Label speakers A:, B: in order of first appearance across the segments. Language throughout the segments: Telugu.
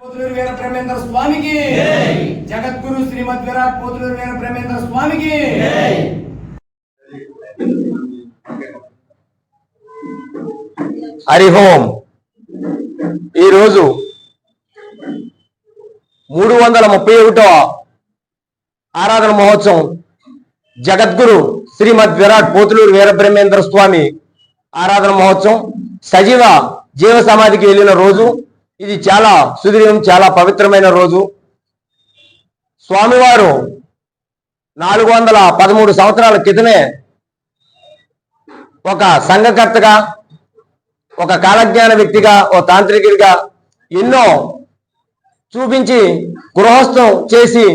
A: పోతులూరు వీర బ్రహ్మేంద్ర స్వామికి జగద్గురు శ్రీమద్ విరాట్ పోతులూరు వీర బ్రహ్మేంద్ర స్వామికి.
B: హరి ఓం ఈరోజు మూడు వందల ముప్పై ఒకటో ఆరాధన మహోత్సవం జగద్గురు శ్రీమద్ విరాట్ పోతులూరు వీరబ్రహ్మేంద్ర స్వామి ఆరాధన మహోత్సవం సజీవ జీవ సమాధికి వెళ్ళిన రోజు. ఇది చాలా సుదీర్ఘం చాలా పవిత్రమైన రోజు. స్వామివారు నాలుగు వందల పదమూడు సంవత్సరాల క్రితమే ఒక సంఘకర్తగా ఒక కాలజ్ఞాన వ్యక్తిగా ఓ తాంత్రికుడిగా ఎన్నో చూపించి గృహస్థం చేసి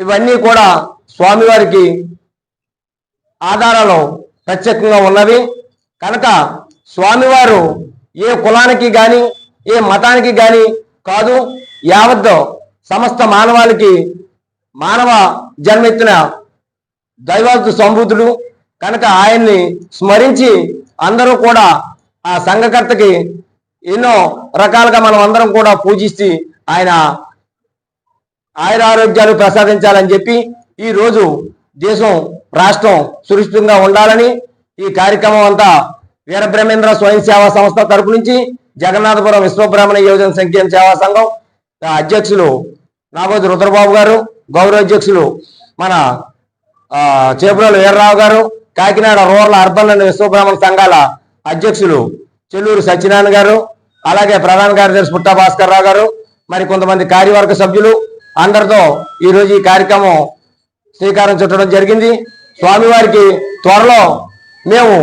B: ఇవన్నీ కూడా స్వామివారికి ఆధారాలు ప్రత్యేకంగా ఉన్నవి. కనుక స్వామివారు ఏ కులానికి గాని ఏ మతానికి గాని కాదు యావత్ సమస్త మానవాళికి మానవ జన్మెత్తిన దైవత సంబుద్ధుడు కనుక ఆయన్ని స్మరించి అందరూ కూడా ఆ సంఘకర్తకి ఎన్నో రకాలుగా మనం అందరం కూడా పూజిస్తూ ఆయన ఆయుర ఆరోగ్యాలు ప్రసాదించాలని చెప్పి ఈ రోజు దేశం రాష్ట్రం సురక్షితంగా ఉండాలని ఈ కార్యక్రమం అంతా వీరబ్రహ్మేంద్ర స్వయం సేవా సంస్థ తరపు నుంచి జగన్నాథపురం విశ్వబ్రాహ్మణ యోజన సంఖ్య సేవా సంఘం అధ్యక్షులు నాగోజు రుద్రబాబు గారు గౌరవ అధ్యక్షులు మన ఆ, Chepuralu Veerrao garu Kakinada rural urban and Vishwabrahmana సంఘాల అధ్యక్షులు చెల్లూరు సత్యనారాయణ గారు అలాగే ప్రధాన కార్యదర్శి పుట్టా భాస్కర్ రావు గారు మరి కొంతమంది కార్యవర్గ సభ్యులు అందరితో ఈరోజు ఈ కార్యక్రమం శ్రీకారం చుట్టడం జరిగింది. స్వామివారికి త్వరలో మేము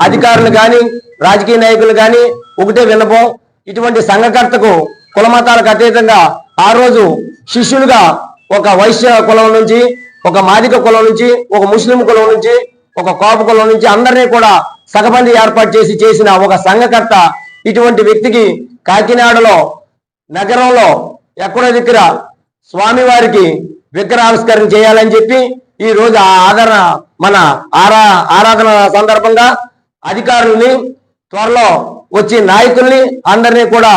B: అధికారులు కానీ రాజకీయ నాయకులు కానీ ఒకటే విన్నపం ఇటువంటి సంఘకర్తకు కులమతాలకు అతీతంగా ఆ రోజు శిష్యులుగా ఒక వైశ్య కులం నుంచి ఒక మాదిక కులం నుంచి ఒక ముస్లిం కులం నుంచి ఒక కాపు కులం నుంచి అందరినీ కూడా సగబంది ఏర్పాటు చేసి చేసిన ఒక సంఘకర్త ఇటువంటి వ్యక్తికి కాకినాడలో నగరంలో ఎక్కడో దగ్గర స్వామివారికి విగ్రహావిష్కరణ చేయాలని చెప్పి ఈ రోజు ఆ ఆదరణ మన ఆరా ఆరాధన సందర్భంగా అధికారుల్ని త్వరలో వచ్చి నాయకుల్ని అందరినీ కూడా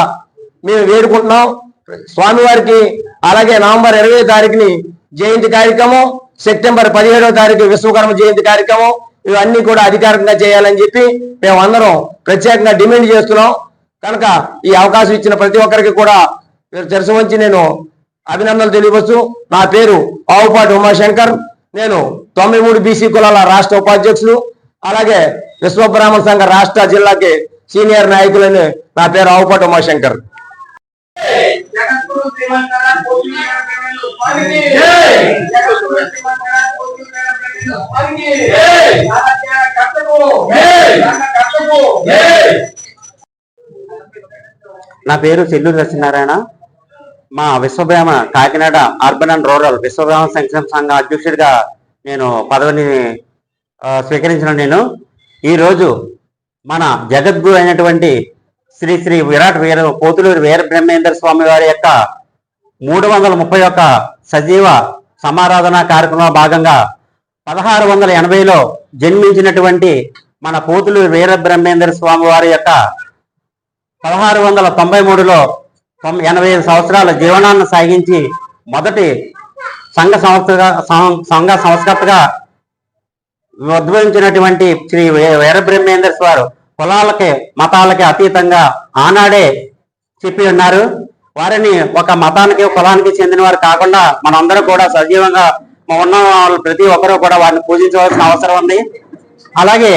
B: మేము వేడుకుంటున్నాం. స్వామివారికి అలాగే నవంబర్ ఇరవై తారీఖుని జయంతి కార్యక్రమం సెప్టెంబర్ పదిహేడవ తారీఖు విశ్వకర్మ జయంతి కార్యక్రమం ఇవన్నీ కూడా అధికారికంగా చేయాలని చెప్పి మేము అందరం ప్రత్యేకంగా డిమాండ్ చేస్తున్నాం. కనుక ఈ అవకాశం ఇచ్చిన ప్రతి ఒక్కరికి కూడా తెరసు వంచి నేను అభినందనలు తెలియవచ్చు నా పేరు ఆవుపాటి ఉమాశంకర్. నేను తొంభై మూడు బీసీ కులాల రాష్ట్ర ఉపాధ్యక్షులు. అలాగే విశ్వబ్రాహ్మణ సంఘ రాష్ట్ర జిల్లాకి సీనియర్ నాయకులని నా పేరు ఆవుపాటి ఉమాశంకర్.
A: జగద్గురు
C: నా పేరు చెల్లూరు సత్యనారాయణ. మా Vishwabrahmana Kakinada urban and rural Vishwabrahmana సంక్షేమ సంఘ అధ్యక్షుడిగా నేను పదవిని స్వీకరించిన నేను. ఈరోజు మన జగద్గురు అయినటువంటి శ్రీ శ్రీ విరాట్ వీర పోతులూరు వీర బ్రహ్మేంద్ర స్వామి వారి యొక్క మూడు వందల ముప్పై ఒక్క సజీవ సమారాధన కార్యక్రమంలో భాగంగా పదహారు వందల ఎనభైలో జన్మించినటువంటి మన పోతులు వీర బ్రహ్మేంద్ర స్వామి వారి యొక్క పదహారు వందల తొంభై మూడులో తొం- ఎనభై ఐదు సంవత్సరాల జీవనాన్ని సాగించి మొదటి సంఘ సంస్థగా సం- సంఘ సంస్కర్తగా ఉద్భవించినటువంటి శ్రీ వీ- వీరబ్రహ్మేంద్ర స్వారు కులాలకి మతాలకి అతీతంగా ఆనాడే చెప్పి ఉన్నారు. వారిని ఒక మతానికి కులానికి చెందిన వారు కాకుండా మనందరం కూడా సజీవంగా ఉన్న వాళ్ళు ప్రతి ఒక్కరూ కూడా వారిని పూజించవలసిన అవసరం ఉంది. అలాగే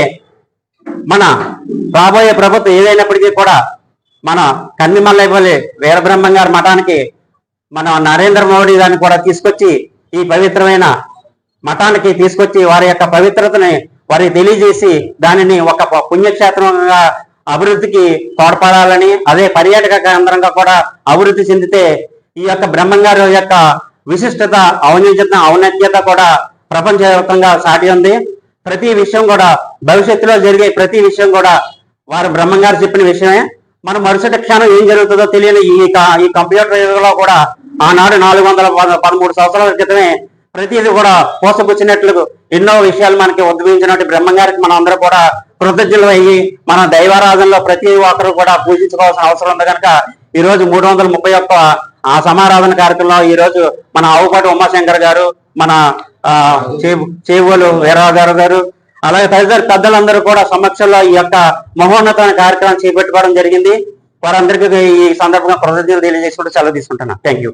C: మన రాబోయే ప్రభుత్వం ఏదైనప్పటికీ కూడా మన కన్నిమల్లైపల్లి వీరబ్రహ్మం గారి మఠానికి మన నరేంద్ర మోడీ దాన్ని కూడా తీసుకొచ్చి ఈ పవిత్రమైన మఠానికి తీసుకొచ్చి వారి యొక్క పవిత్రతని వారికి తెలియజేసి దానిని ఒక పుణ్యక్షేత్రంగా అభివృద్ధికి తోడ్పడాలని అదే పర్యాటక కేంద్రంగా కూడా అభివృద్ధి చెందితే ఈ యొక్క బ్రహ్మంగారు యొక్క విశిష్టత ఔన్నత్యత ఔన్నత్యత కూడా ప్రపంచవ్యాప్తంగా సాటి ఉంది. ప్రతి విషయం కూడా భవిష్యత్తులో జరిగే ప్రతి విషయం కూడా వారు బ్రహ్మంగారు చెప్పిన విషయమే. మన మరుసటి క్షణం ఏం జరుగుతుందో తెలియని ఈ ఈ కంప్యూటర్ యుగంలో కూడా ఆనాడు నాలుగు వందల పద- పదమూడు సంవత్సరాల క్రితమే ప్రతిదీ కూడా పోసపుచ్చినట్లు ఎన్నో విషయాలు మనకి ఉద్భవించినట్టు బ్రహ్మంగారికి మనం అందరూ కూడా కృతజ్ఞులు అయ్యి మన దైవారాధనలో ప్రతి ఒక్కరు కూడా పూజించుకోవాల్సిన అవసరం ఉంది కనుక ఈ రోజు మూడు వందల ముప్పై ఒక్క ఆ సమారాధన కార్యక్రమంలో ఈ రోజు మన ఆవుపాటి ఉమాశంకర్ గారు మన చేవోలు వీరరావు గారు గారు అలాగే తదితర పెద్దలందరూ కూడా సమక్షంలో ఈ యొక్క మహోన్నతమైన కార్యక్రమం చేపట్టుకోవడం జరిగింది. వారందరికీ ఈ సందర్భంగా కృతజ్ఞతలు తెలియజేసుకుంటూ సెలవు తీసుకుంటున్నాను థ్యాంక్ యూ